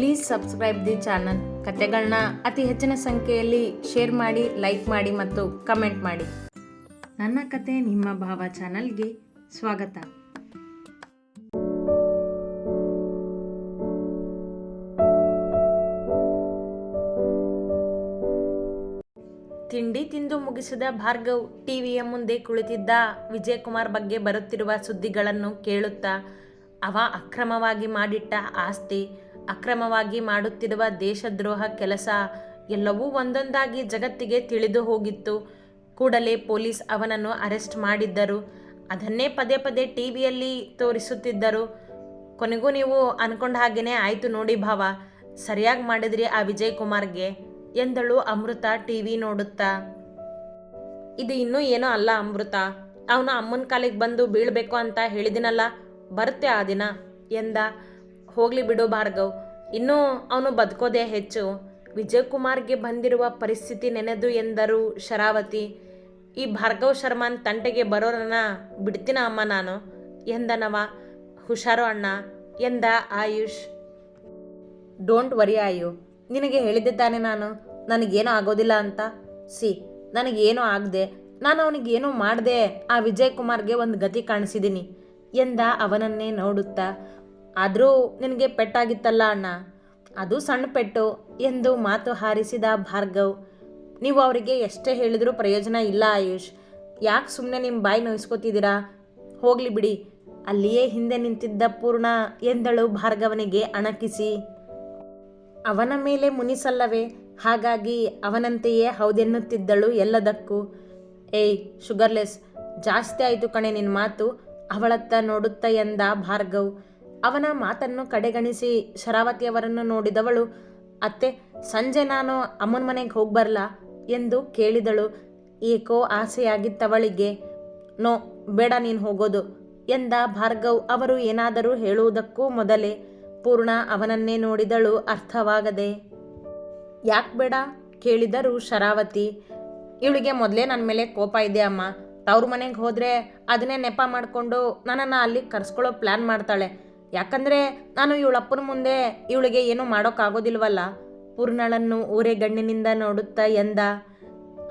Please subscribe the channel ಕತೆಗಳನ್ನ ಅತಿ ಹೆಚ್ಚಿನ ಸಂಖ್ಯೆಯಲ್ಲಿ ಶೇರ್ ಮಾಡಿ ಲೈಕ್ ಮಾಡಿ ಮತ್ತು ಕಮೆಂಟ್ ಮಾಡಿ. ನನ್ನ ಕತೆ ನಿಮ್ಮ ಭಾವ ಚಾನಲ್ಗೆ ಸ್ವಾಗತ. ತಿಂಡಿ ತಿಂದು ಮುಗಿಸಿದ ಭಾರ್ಗವ್ ಟಿವಿಯ ಮುಂದೆ ಕುಳಿತಿದ್ದ ವಿಜಯಕುಮಾರ್ ಬಗ್ಗೆ ಬರುತ್ತಿರುವ ಸುದ್ದಿಗಳನ್ನು ಕೇಳುತ್ತಾ ಅವ ಅಕ್ರಮವಾಗಿ ಮಾಡಿಟ್ಟ ಆಸ್ತಿ ಅಕ್ರಮವಾಗಿ ಮಾಡುತ್ತಿರುವ ದೇಶದ್ರೋಹ ಕೆಲಸ ಎಲ್ಲವೂ ಒಂದೊಂದಾಗಿ ಜಗತ್ತಿಗೆ ತಿಳಿದು ಹೋಗಿತ್ತು. ಕೂಡಲೇ ಪೊಲೀಸ್ ಅವನನ್ನು ಅರೆಸ್ಟ್ ಮಾಡಿದ್ದರು. ಅದನ್ನೇ ಪದೇ ಪದೇ ಟಿವಿಯಲ್ಲಿ ತೋರಿಸುತ್ತಿದ್ದರು. ಕೊನೆಗೂ ನೀವು ಅನ್ಕೊಂಡ ಹಾಗೇನೆ ಆಯಿತು ನೋಡಿ ಭಾವ. ಸರಿಯಾಗಿ ಮಾಡಿದ್ರಿ ಆ ವಿಜಯ್ ಕುಮಾರ್ಗೆ ಎಂದಳು ಅಮೃತ ಟಿವಿ ನೋಡುತ್ತಾ. ಇದು ಇನ್ನೂ ಏನೋ ಅಲ್ಲ ಅಮೃತ. ಅವನು ಅಮ್ಮನ ಕಾಲಿಗೆ ಬಂದು ಬೀಳಬೇಕು ಅಂತ ಹೇಳಿದಿನಲ್ಲ, ಬರುತ್ತೆ ಆ ದಿನ, ಎಂದ ಹೋಗ್ಲಿ ಬಿಡು ಭಾರ್ಗವ್. ಇನ್ನೂ ಅವನು ಬದುಕೋದೇ ಹೆಚ್ಚು. ವಿಜಯಕುಮಾರ್ಗೆ ಬಂದಿರುವ ಪರಿಸ್ಥಿತಿ ನೆನೆದು ಎಂದರು ಶರಾವತಿ. ಈ ಭಾರ್ಗವ್ ಶರ್ಮನ್ ತಂಟೆಗೆ ಬರೋರನ್ನ ಬಿಡ್ತೀನ ಅಮ್ಮ ನಾನು? ಎಂದನವ. ಹುಷಾರು ಅಣ್ಣ, ಎಂದ ಆಯುಷ್. ಡೋಂಟ್ ವರಿ ಆಯು. ನಿನಗೆ ಹೇಳಿದ್ದೆ ತಾನೆ ನಾನು. ನನಗೇನು ಆಗೋದಿಲ್ಲ ಅಂತ. ಸಿ, ನನಗೇನು ಆಗದೆ. ನಾನು ಅವನಿಗೇನೂ ಮಾಡದೆ. ಆ ವಿಜಯ್ ಕುಮಾರ್ಗೆ ಒಂದು ಗತಿ ಕಾಣಿಸಿದ್ದೀನಿ ಎಂದ ಅವನನ್ನೇ ನೋಡುತ್ತಾ ಆದರೂ ನಿನಗೆ ಪೆಟ್ಟಾಗಿತ್ತಲ್ಲ ಅಣ್ಣ? ಅದು ಸಣ್ಣ ಪೆಟ್ಟು ಎಂದು ಮಾತು ಹಾರಿಸಿದ ಭಾರ್ಗವ್. ನೀವು ಅವರಿಗೆ ಎಷ್ಟೇ ಹೇಳಿದರೂ ಪ್ರಯೋಜನ ಇಲ್ಲ ಆಯುಷ್. ಯಾಕೆ ಸುಮ್ಮನೆ ನಿಮ್ಮ ಬಾಯಿ ನೋಯಿಸ್ಕೋತಿದ್ದೀರಾ? ಹೋಗಲಿ ಬಿಡಿ. ಅಲ್ಲಿಯೇ ಹಿಂದೆ ನಿಂತಿದ್ದ ಪೂರ್ಣ ಎಂದಳು ಭಾರ್ಗವನಿಗೆ ಅಣಕಿಸಿ. ಅವನ ಮೇಲೆ ಮುನಿಸಲ್ಲವೇ? ಹಾಗಾಗಿ ಅವನಂತೆಯೇ ಹೌದೆನ್ನುತ್ತಿದ್ದಳು ಎಲ್ಲದಕ್ಕೂ. ಏಯ್, ಶುಗರ್ಲೆಸ್. ಜಾಸ್ತಿ ಆಯಿತು ಕಣೆ ನಿನ್ನ ಮಾತು ಅವಳತ್ತ ನೋಡುತ್ತ ಎಂದ ಭಾರ್ಗವ್. ಅವನ ಮಾತನ್ನು ಕಡೆಗಣಿಸಿ ಶರಾವತಿಯವರನ್ನು ನೋಡಿದವಳು, ಅತ್ತೆ, ಸಂಜೆ ನಾನು ಅಮ್ಮನ ಮನೆಗೆ ಹೋಗಿ ಬರಲಾ ಎಂದು ಕೇಳಿದಳು. ಏಕೋ ಆಸೆಯಾಗಿತ್ತವಳಿಗೆ. ನೋ, ಬೇಡ ನೀನು ಹೋಗೋದು ಎಂದ ಭಾರ್ಗವ್. ಅವರು ಏನಾದರೂ ಹೇಳುವುದಕ್ಕೂ ಮೊದಲೇ ಪೂರ್ಣ ಅವನನ್ನೇ ನೋಡಿದಳು ಅರ್ಥವಾಗದೆ. ಯಾಕೆ ಬೇಡ? ಕೇಳಿದರು ಶರಾವತಿ. ಇವಳಿಗೆ ಮೊದಲೇ ನನ್ನ ಮೇಲೆ ಕೋಪ ಇದೆ ಅಮ್ಮ. ತವ್ರ ಮನೆಗೆ ಹೋದರೆ ಅದನ್ನೇ ನೆಪ ಮಾಡಿಕೊಂಡು ನನ್ನನ್ನು ಅಲ್ಲಿ ಕರ್ಸ್ಕೊಳ್ಳೋ ಪ್ಲ್ಯಾನ್ ಮಾಡ್ತಾಳೆ. ಯಾಕಂದರೆ ನಾನು ಇವಳಪ್ಪನ ಮುಂದೆ ಇವಳಿಗೆ ಏನೂ ಮಾಡೋಕ್ಕಾಗೋದಿಲ್ವಲ್ಲ? ಪೂರ್ಣಳನ್ನು ಊರೆಗಣ್ಣಿನಿಂದ ನೋಡುತ್ತಾ ಎಂದ.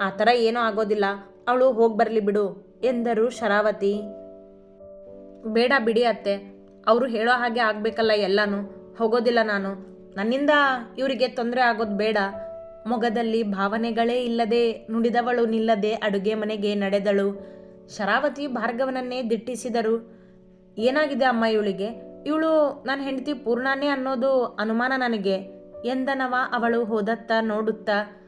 ಆ ಥರ ಏನೂ ಆಗೋದಿಲ್ಲ. ಅವಳು ಹೋಗಿ ಬರಲಿ ಬಿಡು ಎಂದರು ಶರಾವತಿ. ಬೇಡ ಬಿಡಿ ಅತ್ತೆ, ಅವರು ಹೇಳೋ ಹಾಗೆ ಆಗಬೇಕಲ್ಲ ಎಲ್ಲನೂ. ಹೋಗೋದಿಲ್ಲ ನಾನು. ನನ್ನಿಂದ ಇವರಿಗೆ ತೊಂದರೆ ಆಗೋದು ಬೇಡ. ಮೊಗದಲ್ಲಿ ಭಾವನೆಗಳೇ ಇಲ್ಲದೆ ನುಡಿದವಳು ನಿಲ್ಲದೆ ಅಡುಗೆ ಮನೆಗೆ ನಡೆದಳು. ಶರಾವತಿ ಭಾರ್ಗವನನ್ನೇ ದಿಟ್ಟಿಸಿದರು. ಏನಾಗಿದೆ ಅಮ್ಮ ಇವಳಿಗೆ? ಇವಳು ನನ್ನ ಹೆಂಡತಿ ಪೂರ್ಣಾನೇ ಅನ್ನೋದು ಅನುಮಾನ ನನಗೆ. ಎಂದನವ ಅವಳು ಹೋದತ್ತ ನೋಡುತ್ತಾ?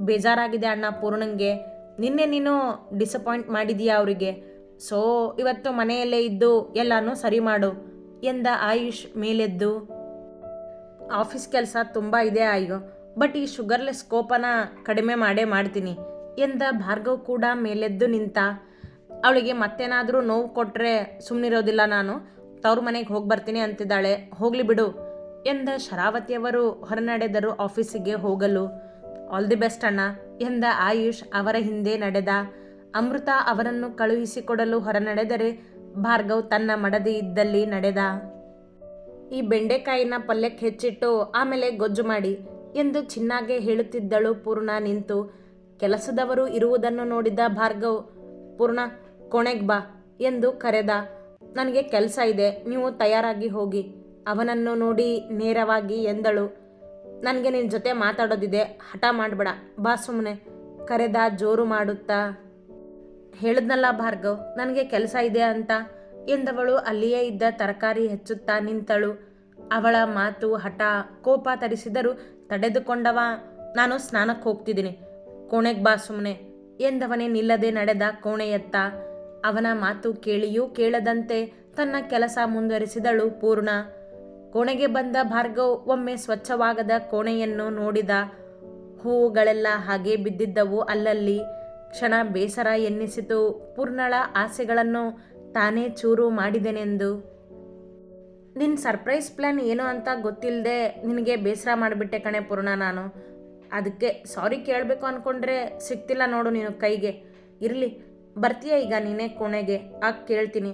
ಬೇಜಾರಾಗಿದೆ ಅಣ್ಣ ಪೂರ್ಣಂಗೆ. ನಿನ್ನೆ ನೀನು ಡಿಸಪಾಯಿಂಟ್ ಮಾಡಿದೀಯಾ ಅವರಿಗೆ. ಸೋ, ಇವತ್ತು ಮನೆಯಲ್ಲೇ ಇದ್ದು ಎಲ್ಲನೂ ಸರಿ ಮಾಡು ಎಂದ ಆಯುಷ್ ಮೇಲೆದ್ದು. ಆಫೀಸ್ ಕೆಲಸ ತುಂಬ ಇದೆ ಆಯು ಬಟ್ ಈ ಶುಗರ್ಲೆಸ್ ಕೋಪನ ಕಡಿಮೆ ಮಾಡೇ ಮಾಡ್ತೀನಿ ಎಂದ ಭಾರ್ಗವ್ ಕೂಡ ಮೇಲೆದ್ದು ನಿಂತ. ಅವಳಿಗೆ ಮತ್ತೇನಾದರೂ ನೋವು ಕೊಟ್ಟರೆ ಸುಮ್ಮನಿರೋದಿಲ್ಲ ನಾನು. ತವ್ರ ಮನೆಗೆ ಹೋಗಿ ಬರ್ತೀನಿ ಅಂತಿದ್ದಾಳೆ. ಹೋಗಲಿ ಬಿಡು ಎಂದ ಶರಾವತಿಯವರು ಹೊರನಡೆದರು ಆಫೀಸಿಗೆ ಹೋಗಲು. ಆಲ್ ದಿ ಬೆಸ್ಟ್ ಅಣ್ಣ, ಎಂದ ಆಯುಷ್ ಅವರ ಹಿಂದೆ ನಡೆದ. ಅಮೃತ ಅವರನ್ನು ಕಳುಹಿಸಿಕೊಡಲು ಹೊರನಡೆದರೆ ಭಾರ್ಗವ್ ತನ್ನ ಮಡದಿ ಇದ್ದಲ್ಲಿ ನಡೆದ. ಈ ಬೆಂಡೆಕಾಯಿನ ಪಲ್ಯಕ್ಕೆ ಹೆಚ್ಚಿಟ್ಟು ಆಮೇಲೆ ಗೊಜ್ಜು ಮಾಡಿ, ಎಂದು ಚಿನ್ನಾಗೆ ಹೇಳುತ್ತಿದ್ದಳು ಪೂರ್ಣ ನಿಂತು. ಕೆಲಸದವರು ಇರುವುದನ್ನು ನೋಡಿದ ಭಾರ್ಗವ್, ಪೂರ್ಣ, ಕೊಣೆಗ್ ಬಾ, ಎಂದು ಕರೆದ. ನನಗೆ ಕೆಲಸ ಇದೆ, ನೀವು ತಯಾರಾಗಿ ಹೋಗಿ. ಅವನನ್ನು ನೋಡಿ ನೇರವಾಗಿ ಎಂದಳು. ನನಗೆ ನಿನ್ನ ಜೊತೆ ಮಾತಾಡೋದಿದೆ, ಹಠ ಮಾಡಬೇಡ, ಬಾ ಸುಮ್ಮನೆ ಕರೆದ ಜೋರು ಮಾಡುತ್ತಾ. ಹೇಳಿದ್ನಲ್ಲ ಭಾರ್ಗವ್, ನನಗೆ ಕೆಲಸ ಇದೆ ಅಂತ. ಎಂದವಳು ಅಲ್ಲಿಯೇ ಇದ್ದ ತರಕಾರಿ ಹೆಚ್ಚುತ್ತಾ ನಿಂತಳು. ಅವಳ ಮಾತು ಹಠ ಕೋಪ ತರಿಸಿದರೂ ತಡೆದುಕೊಂಡವ, ನಾನು ಸ್ನಾನಕ್ಕೆ ಹೋಗ್ತಿದ್ದೀನಿ, ಕೋಣೆಗೆ ಬಾ ಸುಮ್ಮನೆ ಎಂದವನೇ ನಿಲ್ಲದೆ ನಡೆದ ಕೋಣೆಯತ್ತ. ಅವನ ಮಾತು ಕೇಳಿಯೂ ಕೇಳದಂತೆ ತನ್ನ ಕೆಲಸ ಮುಂದುವರಿಸಿದಳು ಪೂರ್ಣ. ಕೋಣೆಗೆ ಬಂದ ಭಾರ್ಗವ್ ಒಮ್ಮೆ ಸ್ವಚ್ಛವಾಗದ ಕೋಣೆಯನ್ನು ನೋಡಿದ ಹೂವುಗಳೆಲ್ಲ ಹಾಗೆ ಬಿದ್ದಿದ್ದವು ಅಲ್ಲಲ್ಲಿ. ಕ್ಷಣ ಬೇಸರ ಎನ್ನಿಸಿತು. ಪೂರ್ಣಳ ಆಸೆಗಳನ್ನು ತಾನೇ ಚೂರು ಮಾಡಿದೆನೆಂದು. ನಿನ್ನ ಸರ್ಪ್ರೈಸ್ ಪ್ಲ್ಯಾನ್ ಏನು ಅಂತ ಗೊತ್ತಿಲ್ಲದೆ ನಿನಗೆ ಬೇಸರ ಮಾಡಿಬಿಟ್ಟೆ ಕಣೆ ಪೂರ್ಣ ನಾನು. ಅದಕ್ಕೆ ಸಾರಿ ಕೇಳಬೇಕು ಅಂದ್ಕೊಂಡ್ರೆ ಸಿಗ್ತಿಲ್ಲ ನೋಡು ನೀನು ಕೈಗೆ. ಇರಲಿ ಬರ್ತೀಯ ಈಗ ನೀನೇ ಕೋಣೆಗೆ ಆಗ ಕೇಳ್ತೀನಿ.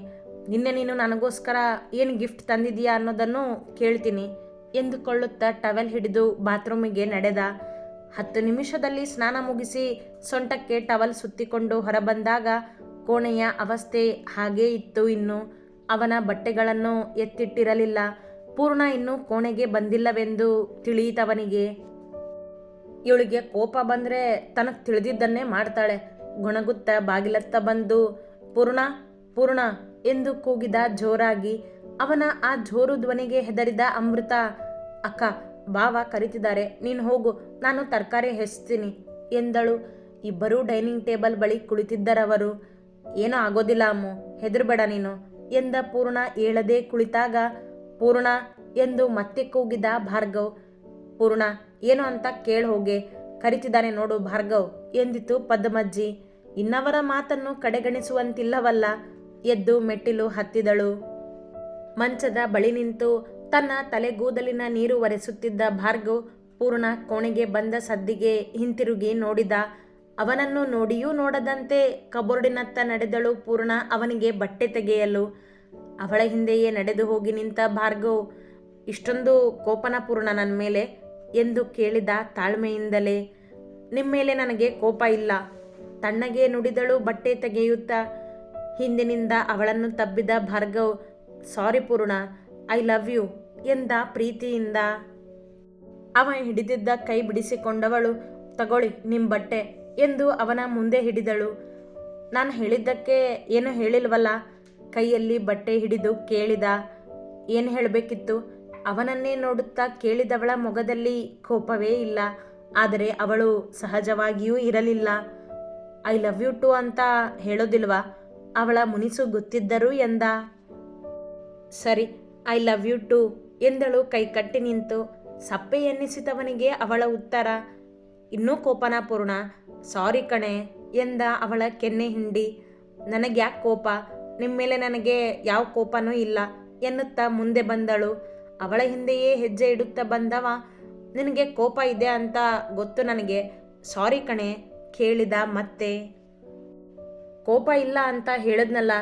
ನಿನ್ನೆ ನೀನು ನನಗೋಸ್ಕರ ಏನು ಗಿಫ್ಟ್ ತಂದಿದೀಯಾ ಅನ್ನೋದನ್ನು ಕೇಳ್ತೀನಿ. ಎಂದುಕೊಳ್ಳುತ್ತಾ ಟವೆಲ್ ಹಿಡಿದು ಬಾತ್ರೂಮಿಗೆ ನಡೆದ. ಹತ್ತು ನಿಮಿಷದಲ್ಲಿ ಸ್ನಾನ ಮುಗಿಸಿ ಸೊಂಟಕ್ಕೆ ಟವಲ್ ಸುತ್ತಿಕೊಂಡು ಹೊರಬಂದಾಗ ಕೋಣೆಯ ಅವಸ್ಥೆ ಹಾಗೇ ಇತ್ತು ಇನ್ನು. ಅವನ ಬಟ್ಟೆಗಳನ್ನು ಎತ್ತಿಟ್ಟಿರಲಿಲ್ಲ. ಪೂರ್ಣ ಇನ್ನೂ ಕೋಣೆಗೆ ಬಂದಿಲ್ಲವೆಂದು ತಿಳಿಯಿತವನಿಗೆ. ಇವಳಿಗೆ ಕೋಪ ಬಂದರೆ ತನಗೆ ತಿಳಿದಿದ್ದನ್ನೇ ಮಾಡ್ತಾಳೆ. ಗುಣಗುತ್ತ ಬಾಗಿಲತ್ತ ಬಂದು, ಪೂರ್ಣ ಪೂರ್ಣ ಎಂದು ಕೂಗಿದ ಜೋರಾಗಿ, ಅವನ ಆ ಜೋರು ಧ್ವನಿಗೆ ಹೆದರಿದ ಅಮೃತ, ಅಕ್ಕ, ಬಾವ ಕರಿತಿದ್ದಾರೆ, ನೀನು ಹೋಗು, ನಾನು ತರಕಾರಿ ಹೆಚ್ತೀನಿ ಎಂದಳು. ಇಬ್ಬರೂ ಡೈನಿಂಗ್ ಟೇಬಲ್ ಬಳಿ ಕುಳಿತಿದ್ದರವರು, ಏನೂ ಆಗೋದಿಲ್ಲ ಅಮ್ಮು, ಹೆದರ್ಬೇಡ ನೀನು ಎಂದ ಪೂರ್ಣ ಏಳದೆ ಕುಳಿತಾಗ, ಪೂರ್ಣ ಎಂದು ಮತ್ತೆ ಕೂಗಿದ ಭಾರ್ಗವ್, ಪೂರ್ಣ, ಏನು ಅಂತ ಕೇಳ ಹೋಗೆ ಕರಿತಿದ್ದಾನೆ ನೋಡು ಭಾರ್ಗವ್ ಎಂದಿತು ಪದ್ಮಜ್ಜಿ. ಇನ್ನವರ ಮಾತನ್ನು ಕಡೆಗಣಿಸುವಂತಿಲ್ಲವಲ್ಲ? ಎದ್ದು ಮೆಟ್ಟಿಲು ಹತ್ತಿದಳು. ಮಂಚದ ಬಳಿ ನಿಂತು ತನ್ನ ತಲೆಗೂದಲಿನ ನೀರು ಒರೆಸುತ್ತಿದ್ದ ಭಾರ್ಗವ್ ಪೂರ್ಣ ಕೋಣೆಗೆ ಬಂದ ಸದ್ದಿಗೆ ಹಿಂತಿರುಗಿ ನೋಡಿದ, ಅವನನ್ನು ನೋಡಿಯೂ ನೋಡದಂತೆ ಕಬೋರ್ಡಿನತ್ತ ನಡೆದಳು ಪೂರ್ಣ ಅವನಿಗೆ ಬಟ್ಟೆ ತೆಗೆಯಲು. ಅವಳ ಹಿಂದೆಯೇ ನಡೆದು ಹೋಗಿ ನಿಂತ ಭಾರ್ಗವ್, ಇಷ್ಟೊಂದು ಕೋಪನ ಪೂರ್ಣ ನನ್ನ ಮೇಲೆ ಎಂದು ಕೇಳಿದ ತಾಳ್ಮೆಯಿಂದಲೇ. ನಿಮ್ಮ ಮೇಲೆ ನನಗೆ ಕೋಪ ಇಲ್ಲ. ತಣ್ಣಗೆ ನುಡಿದಳು ಬಟ್ಟೆ ತೆಗೆಯುತ್ತಾ. ಹಿಂದಿನಿಂದ ಅವಳನ್ನು ತಬ್ಬಿದ ಭಾರ್ಗವ್, ಸಾರಿ ಪೂರ್ಣ, ಐ ಲವ್ ಯು ಎಂದ ಪ್ರೀತಿಯಿಂದ. ಅವ ಹಿಡಿದಿದ್ದ ಕೈ ಬಿಡಿಸಿಕೊಂಡವಳು, ತಗೊಳ್ಳಿ ನಿಮ್ಮ ಬಟ್ಟೆ ಎಂದು ಅವನ ಮುಂದೆ ಹಿಡಿದಳು. ನಾನು ಹೇಳಿದ್ದಕ್ಕೆ ಏನು ಹೇಳಿಲ್ವಲ್ಲ? ಕೈಯಲ್ಲಿ ಬಟ್ಟೆ ಹಿಡಿದು ಕೇಳಿದ. ಏನು ಹೇಳಬೇಕಿತ್ತು? ಅವನನ್ನೇ ನೋಡುತ್ತಾ ಕೇಳಿದವಳ ಮೊಗದಲ್ಲಿ ಕೋಪವೇ ಇಲ್ಲ. ಆದರೆ ಅವಳು ಸಹಜವಾಗಿಯೂ ಇರಲಿಲ್ಲ. ಐ ಲವ್ ಯು ಟು ಅಂತ ಹೇಳೋದಿಲ್ವಾ? ಅವಳ ಮುನಿಸು ಗೊತ್ತಿದ್ದರು ಎಂದ. ಸರಿ, ಐ ಲವ್ ಯು ಟು ಎಂದಳು ಕೈಕಟ್ಟಿ ನಿಂತು. ಸಪ್ಪೆ ಎನ್ನಿಸಿದವನಿಗೆ ಅವಳ ಉತ್ತರ, ಇನ್ನೂ ಕೋಪನಾಪೂರ್ಣ ಸಾರಿ ಕಣೆ, ಎಂದ ಅವಳ ಕೆನ್ನೆ ಹಿಂಡಿ. ನನಗೆ ಯಾಕೆ ಕೋಪ? ನಿಮ್ಮ ಮೇಲೆ ನನಗೆ ಯಾವ ಕೋಪನೂ ಇಲ್ಲ, ಎನ್ನುತ್ತಾ ಮುಂದೆ ಬಂದಳು. ಅವಳ ಹಿಂದೆಯೇ ಹೆಜ್ಜೆ ಇಡುತ್ತಾ ಬಂದವ, ನಿನಗೆ ಕೋಪ ಇದೆ ಅಂತ ಗೊತ್ತು ನನಗೆ. ಸಾರಿ ಕಣೆ ಕೇಳಿದ ಮತ್ತೆ, ಕೋಪ ಇಲ್ಲ ಅಂತ ಹೇಳದ್ನಲ್ಲ,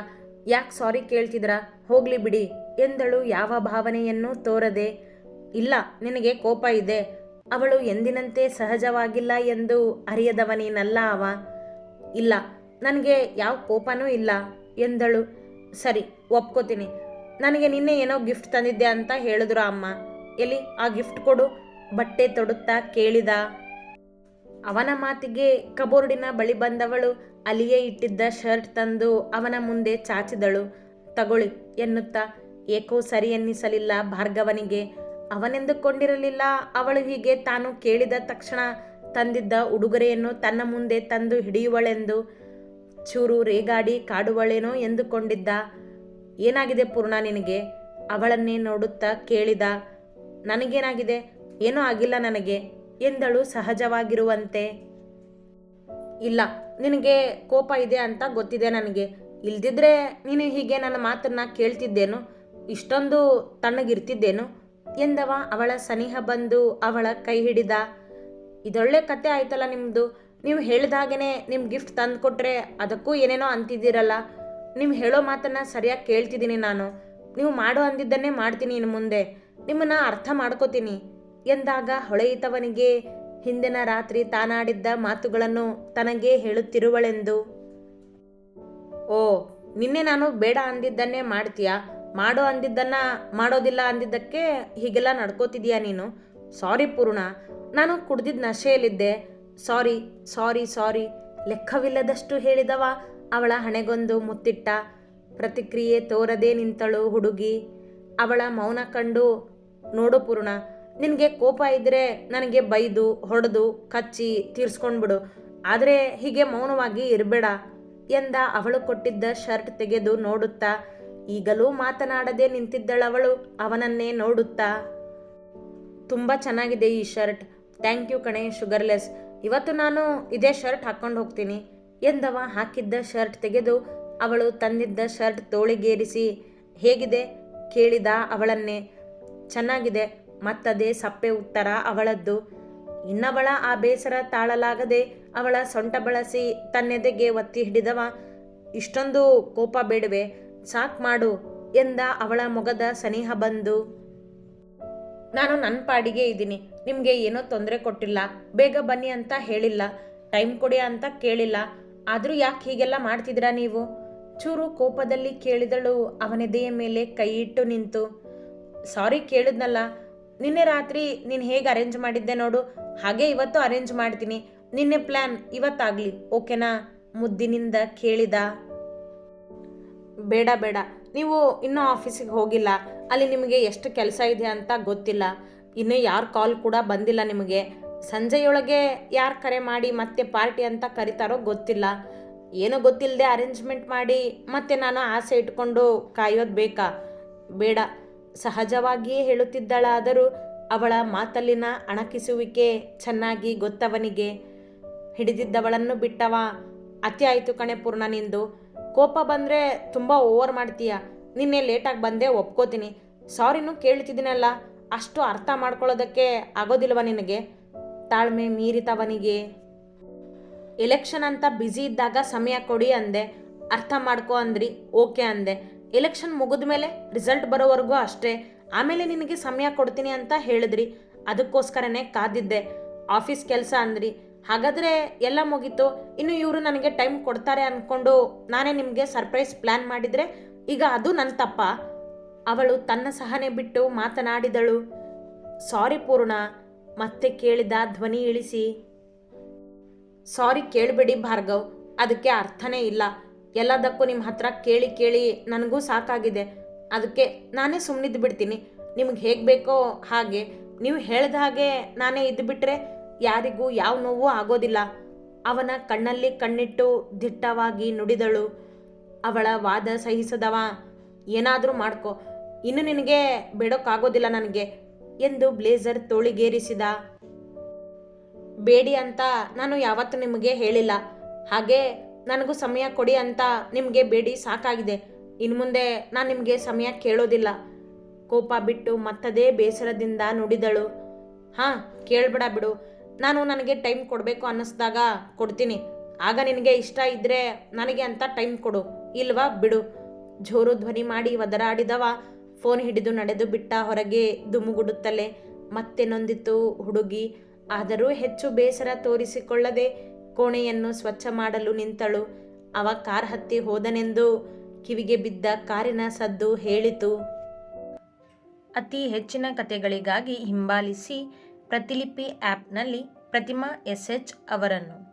ಯಾಕೆ ಸಾರಿ ಕೇಳ್ತಿದ್ರ? ಹೋಗ್ಲಿ ಬಿಡಿ, ಎಂದಳು ಯಾವ ಭಾವನೆಯನ್ನು ತೋರದೆ, ಇಲ್ಲ, ನಿನಗೆ ಕೋಪ ಇದೆ, ಅವಳು ಎಂದಿನಂತೆ ಸಹಜವಾಗಿಲ್ಲ ಎಂದು ಅರಿಯದವನೇನಲ್ಲ ಅವ, ಇಲ್ಲ, ನನಗೆ ಯಾವ ಕೋಪನೂ ಇಲ್ಲ, ಎಂದಳು. ಸರಿ, ಒಪ್ಕೋತೀನಿ, ನನಗೆ ನಿನ್ನೆ ಏನೋ ಗಿಫ್ಟ್ ತಂದಿದ್ದೆ ಅಂತ ಹೇಳಿದ್ರು ಅಮ್ಮ, ಎಲ್ಲಿ ಆ ಗಿಫ್ಟ್ ಕೊಡು, ಬಟ್ಟೆ ತೊಡುತ್ತಾ ಕೇಳಿದ. ಅವನ ಮಾತಿಗೆ ಕಬೋರ್ಡಿನ ಬಳಿ ಬಂದವಳು. ಅಲ್ಲಿಯೇ ಇಟ್ಟಿದ್ದ ಶರ್ಟ್ ತಂದು ಅವನ ಮುಂದೆ ಚಾಚಿದಳು. ತಗೊಳ್ಳಿ ಎನ್ನುತ್ತಾ. ಏಕೋ ಸರಿ ಎನ್ನಿಸಲಿಲ್ಲ ಭಾರ್ಗವನಿಗೆ. ಅವನೆಂದುಕೊಂಡಿರಲಿಲ್ಲ ಅವಳು ಹೀಗೆ ತಾನು ಕೇಳಿದ ತಕ್ಷಣ ತಂದಿದ್ದ ಉಡುಗೊರೆಯನ್ನು ತನ್ನ ಮುಂದೆ ತಂದು ಹಿಡಿಯುವಳೆಂದು. ಚೂರು ರೇಗಾಡಿ ಕಾಡುವಳೇನೋ ಎಂದುಕೊಂಡಿದ್ದ. ಏನಾಗಿದೆ ಪೂರ್ಣ ನಿನಗೆ? ಅವಳನ್ನೇ ನೋಡುತ್ತಾ ಕೇಳಿದ. ನನಗೇನಾಗಿದೆ? ಏನೂ ಆಗಿಲ್ಲ ನನಗೆ. ಎಂದಳು ಸಹಜವಾಗಿರುವಂತೆ. ಇಲ್ಲ, ನಿನಗೆ ಕೋಪ ಇದೆ ಅಂತ ಗೊತ್ತಿದೆ ನನಗೆ. ಇಲ್ದಿದ್ರೆ ನೀನು ಹೀಗೆ ನನ್ನ ಮಾತನ್ನ ಕೇಳ್ತಿದ್ದೇನು? ಇಷ್ಟೊಂದು ತಣ್ಣಗಿರ್ತಿದ್ದೇನು? ಎಂದವ ಅವಳ ಸನಿಹ ಬಂದು ಅವಳ ಕೈ ಹಿಡಿದ. ಇದೊಳ್ಳೆ ಕತೆ ಆಯ್ತಲ್ಲ ನಿಮ್ಮದು ನೀವು ಹೇಳಿದಾಗೇ ನಿಮ್ಮ ಗಿಫ್ಟ್ ತಂದು ಕೊಟ್ಟರೆ ಅದಕ್ಕೂ ಏನೇನೋ ಅಂತಿದ್ದೀರಲ್ಲ? ನೀವು ಹೇಳೋ ಮಾತನ್ನು ಸರಿಯಾಗಿ ಕೇಳ್ತಿದ್ದೀನಿ ನಾನು. ನೀವು ಮಾಡೋ ಅಂದಿದ್ದನ್ನೇ ಮಾಡ್ತೀನಿ ಇನ್ನು ಮುಂದೆ. ನಿಮ್ಮನ್ನ ಅರ್ಥ ಮಾಡ್ಕೋತೀನಿ. ಎಂದಾಗ ಹೊಳೆಯಿತವನಿಗೆ ಹಿಂದಿನ ರಾತ್ರಿ ತಾನಾಡಿದ್ದ ಮಾತುಗಳನ್ನು ತನಗೇ ಹೇಳುತ್ತಿರುವಳೆಂದು. ಓ, ನಿನ್ನೆ ನಾನು ಬೇಡ ಅಂದಿದ್ದನ್ನೇ ಮಾಡ್ತೀಯಾ? ಮಾಡೋ ಅಂದಿದ್ದನ್ನ ಮಾಡೋದಿಲ್ಲ ಅಂದಿದ್ದಕ್ಕೆ ಹೀಗೆಲ್ಲ ನಡ್ಕೋತಿದೀಯಾ ನೀನು? ಸಾರಿ ಪೂರ್ಣ, ನಾನು ಕುಡ್ದಿದ್ದ ನಶೆಯಲ್ಲಿದ್ದೆ. ಸಾರಿ ಸಾರಿ ಸಾರಿ, ಲೆಕ್ಕವಿಲ್ಲದಷ್ಟು ಹೇಳಿದವ ಅವಳ ಹಣೆಗೊಂದು ಮುತ್ತಿಟ್ಟ. ಪ್ರತಿಕ್ರಿಯೆ ತೋರದೆ ನಿಂತಳು ಹುಡುಗಿ. ಅವಳ ಮೌನ ಕಂಡು, ನೋಡು ಪೂರ್ಣ ನಿನಗೆ ಕೋಪ ಇದ್ದರೆ ನನಗೆ ಬೈದು, ಹೊಡೆದು, ಕಚ್ಚಿ, ತೀರ್ಸ್ಕೊಂಡ್ಬಿಡು. ಆದರೆ ಹೀಗೆ ಮೌನವಾಗಿ ಇರಬೇಡ ಎಂದ ಅವಳು ಕೊಟ್ಟಿದ್ದ ಶರ್ಟ್ ತೆಗೆದು ನೋಡುತ್ತಾ, ಈಗಲೂ ಮಾತನಾಡದೆ ನಿಂತಿದ್ದಳವಳು, ಅವನನ್ನೇ ನೋಡುತ್ತಾ. ತುಂಬ ಚೆನ್ನಾಗಿದೆ ಈ ಶರ್ಟ್. ಥ್ಯಾಂಕ್ ಯು ಕಣೆ, ಶುಗರ್ಲೆಸ್. ಇವತ್ತು ನಾನು ಇದೇ ಶರ್ಟ್ ಹಾಕ್ಕೊಂಡು ಹೋಗ್ತೀನಿ ಎಂದವ ಹಾಕಿದ್ದ ಶರ್ಟ್ ತೆಗೆದು ಅವಳು ತಂದಿದ್ದ ಶರ್ಟ್ ತೋಳಿಗೇರಿಸಿ, ಹೇಗಿದೆ? ಕೇಳಿದ ಅವಳನ್ನೇ. ಚೆನ್ನಾಗಿದೆ. ಮತ್ತದೇ ಸಪ್ಪೆ ಉತ್ತರ ಅವಳದ್ದು. ಇನ್ನವಳ ಆ ಬೇಸರ ತಾಳಲಾಗದೆ ಅವಳ ಸೊಂಟ ಬಳಸಿ ತನ್ನೆದೆಗೆ ಒತ್ತಿ ಹಿಡಿದವ, ಇಷ್ಟೊಂದು ಕೋಪ ಬೇಡವೆ, ಸಾಕ್ ಮಾಡು ಎಂದ ಅವಳ ಮೊಗದ ಸನಿಹ ಬಂದು. ನಾನು ನನ್ನ ಪಾಡಿಗೆ ಇದ್ದೀನಿ, ನಿಮಗೆ ಏನೋ ತೊಂದರೆ ಕೊಟ್ಟಿಲ್ಲ, ಬೇಗ ಬನ್ನಿ ಅಂತ ಹೇಳಿಲ್ಲ, ಟೈಮ್ ಕೊಡಿ ಅಂತ ಕೇಳಿಲ್ಲ, ಆದರೂ ಯಾಕೆ ಹೀಗೆಲ್ಲ ಮಾಡ್ತಿದ್ರಾ ನೀವು? ಚೂರು ಕೋಪದಲ್ಲಿ ಕೇಳಿದಳು ಅವನೆದೆಯ ಮೇಲೆ ಕೈ ಇಟ್ಟು ನಿಂತು. ಸಾರಿ ಕೇಳಿದ್ನಲ್ಲ ನಿನ್ನೆ ರಾತ್ರಿ ನೀನು ಹೇಗೆ ಅರೇಂಜ್ ಮಾಡಿದ್ದೆ ನೋಡು. ಹಾಗೆ ಇವತ್ತು ಅರೇಂಜ್ ಮಾಡ್ತೀನಿ. ನಿನ್ನೆ ಪ್ಲ್ಯಾನ್ ಇವತ್ತಾಗಲಿ, ಓಕೆನಾ? ಮುದ್ದಿನಿಂದ ಕೇಳಿದ. ಬೇಡ ಬೇಡ. ನೀವು ಇನ್ನೂ ಆಫೀಸಿಗೆ ಹೋಗಿಲ್ಲ. ಅಲ್ಲಿ ನಿಮಗೆ ಎಷ್ಟು ಕೆಲಸ ಇದೆ ಅಂತ ಗೊತ್ತಿಲ್ಲ. ಇನ್ನೂ ಯಾರ ಕಾಲ್ ಕೂಡ ಬಂದಿಲ್ಲ ನಿಮಗೆ. ಸಂಜೆಯೊಳಗೆ ಯಾರು ಕರೆ ಮಾಡಿ ಮತ್ತೆ ಪಾರ್ಟಿ ಅಂತ ಕರಿತಾರೋ ಗೊತ್ತಿಲ್ಲ. ಏನೋ ಗೊತ್ತಿಲ್ಲದೆ ಅರೇಂಜ್ಮೆಂಟ್ ಮಾಡಿ ಮತ್ತೆ ನಾನು ಆಸೆ ಇಟ್ಕೊಂಡು ಕಾಯೋದು ಬೇಕಾ? ಬೇಡ. ಸಹಜವಾಗಿಯೇ ಹೇಳುತ್ತಿದ್ದಳಾದರೂ ಅವಳ ಮಾತಲ್ಲಿನ ಅಣಕಿಸುವಿಕೆ ಚೆನ್ನಾಗಿ ಗೊತ್ತವನಿಗೆ. ಹಿಡಿದಿದ್ದವಳನ್ನು ಬಿಟ್ಟವ. ಅತಿ ಆಯಿತು ಕಣೆ ಪೂರ್ಣ ನಿಂದು. ಕೋಪ ಬಂದರೆ ತುಂಬ ಓವರ್ ಮಾಡ್ತೀಯ. ನಿನ್ನೆ ಲೇಟಾಗಿ ಬಂದೆ, ಒಪ್ಕೋತೀನಿ. ಸಾರಿನೂ ಕೇಳ್ತಿದ್ದೀನಲ್ಲ, ಅಷ್ಟು ಅರ್ಥ ಮಾಡ್ಕೊಳ್ಳೋದಕ್ಕೆ ಆಗೋದಿಲ್ವ ನಿನಗೆ? ತಾಳ್ಮೆ ಮೀರಿತವನಿಗೆ. ಎಲೆಕ್ಷನ್ ಅಂತ ಬ್ಯುಸಿ ಇದ್ದಾಗ ಸಮಯ ಕೊಡಿ ಅಂದೆ. ಅರ್ಥ ಮಾಡ್ಕೊ ಅಂದ್ರಿ, ಓಕೆ ಅಂದೆ. ಎಲೆಕ್ಷನ್ ಮುಗಿದ ಮೇಲೆ ರಿಸಲ್ಟ್ ಬರೋವರೆಗೂ ಅಷ್ಟೇ. ಆಮೇಲೆ ನಿನಗೆ ಸಮಯ ಕೊಡ್ತೀನಿ ಅಂತ ಹೇಳಿದ್ರಿ. ಅದಕ್ಕೋಸ್ಕರನೇ ಕಾದಿದ್ದೆ. ಆಫೀಸ್ ಕೆಲಸ ಅಂದ್ರಿ. ಹಾಗಾದರೆ ಎಲ್ಲ ಮುಗೀತು. ಇನ್ನು ಇವರು ನನಗೆ ಟೈಮ್ ಕೊಡ್ತಾರೆ ಅಂದ್ಕೊಂಡು ನಾನೇ ನಿಮಗೆ ಸರ್ಪ್ರೈಸ್ ಪ್ಲ್ಯಾನ್ ಮಾಡಿದರೆ ಈಗ ಅದು ನನ್ನ ತಪ್ಪ. ಅವಳು ತನ್ನ ಸಹನೆ ಬಿಟ್ಟು ಮಾತನಾಡಿದಳು. ಸಾರಿ ಪೂರ್ಣ. ಮತ್ತೆ ಕೇಳಿದ ಧ್ವನಿ ಇಳಿಸಿ. ಸಾರಿ ಕೇಳಬೇಡಿ ಭಾರ್ಗವ್. ಅದಕ್ಕೆ ಅರ್ಥನೇ ಇಲ್ಲ. ಎಲ್ಲದಕ್ಕೂ ನಿಮ್ಮ ಹತ್ರ ಕೇಳಿ ಕೇಳಿ ನನಗೂ ಸಾಕಾಗಿದೆ. ಅದಕ್ಕೆ ನಾನೇ ಸುಮ್ಮನಿದ್ದು ಬಿಡ್ತೀನಿ. ನಿಮ್ಗೆ ಹೇಗೆ ಬೇಕೋ ಹಾಗೆ, ನೀವು ಹೇಳ್ದ ಹಾಗೆ ನಾನೇ ಇದ್ದು ಬಿಟ್ರೆ ಯಾರಿಗೂ ಯಾವ ನೋವು ಆಗೋದಿಲ್ಲ. ಅವನ ಕಣ್ಣಲ್ಲಿ ಕಣ್ಣಿಟ್ಟು ದಿಟ್ಟವಾಗಿ ನುಡಿದಳು. ಅವಳ ವಾದ ಸಹಿಸದವ, ಏನಾದರೂ ಮಾಡ್ಕೋ. ಇನ್ನು ನಿನಗೆ ಬಿಡೋಕ್ಕಾಗೋದಿಲ್ಲ ನನಗೆ ಎಂದು ಬ್ಲೇಸರ್ ತೋಳಿಗೇರಿಸಿದ. ಬೇಡಿ ಅಂತ ನಾನು ಯಾವತ್ತೂ ನಿಮಗೆ ಹೇಳಿಲ್ಲ. ಹಾಗೆ ನನಗೂ ಸಮಯ ಕೊಡಿ ಅಂತ ನಿಮಗೆ ಬೇಡಿ, ಸಾಕಾಗಿದೆ. ಇನ್ನು ಮುಂದೆ ನಾನು ನಿಮಗೆ ಸಮಯ ಕೇಳೋದಿಲ್ಲ. ಕೋಪ ಬಿಟ್ಟು ಮತ್ತದೇ ಬೇಸರದಿಂದ ನುಡಿದಳು. ಹಾಂ, ಕೇಳಬೇಡ ಬಿಡು. ನಾನು ನನಗೆ ಟೈಮ್ ಕೊಡಬೇಕು ಅನ್ನಿಸ್ದಾಗ ಕೊಡ್ತೀನಿ. ಆಗ ನಿನಗೆ ಇಷ್ಟ ಇದ್ದರೆ ನನಗೆ ಅಂತ ಟೈಮ್ ಕೊಡು. ಇಲ್ವಾ? ಬಿಡು. ಜೋರು ಧ್ವನಿ ಮಾಡಿ ಒದರಾಡಿದವ. ಫೋನ್ ಹಿಡಿದು ನಡೆದು ಬಿಟ್ಟ ಹೊರಗೆ ದುಮುಗುಡುತ್ತಲೇ ಮತ್ತೆ ನೊಂದಿತು ಹುಡುಗಿ. ಆದರೂ ಹೆಚ್ಚು ಬೇಸರ ತೋರಿಸಿಕೊಳ್ಳದೆ ಕೋಣೆಯನ್ನು ಸ್ವಚ್ಛ ಮಾಡಲು ನಿಂತಳು. ಅವ ಕಾರ್ ಹತ್ತಿ ಹೋದನೆಂದು ಕಿವಿಗೆ ಬಿದ್ದ ಕಾರಿನ ಸದ್ದು ಹೇಳಿತು. ಅತಿ ಹೆಚ್ಚಿನ ಕಥೆಗಳಿಗಾಗಿ ಹಿಂಬಾಲಿಸಿ ಪ್ರತಿಲಿಪಿ ಆ್ಯಪ್ನಲ್ಲಿ ಪ್ರತಿಮಾ ಎಸ್ ಎಚ್ ಅವರನ್ನು.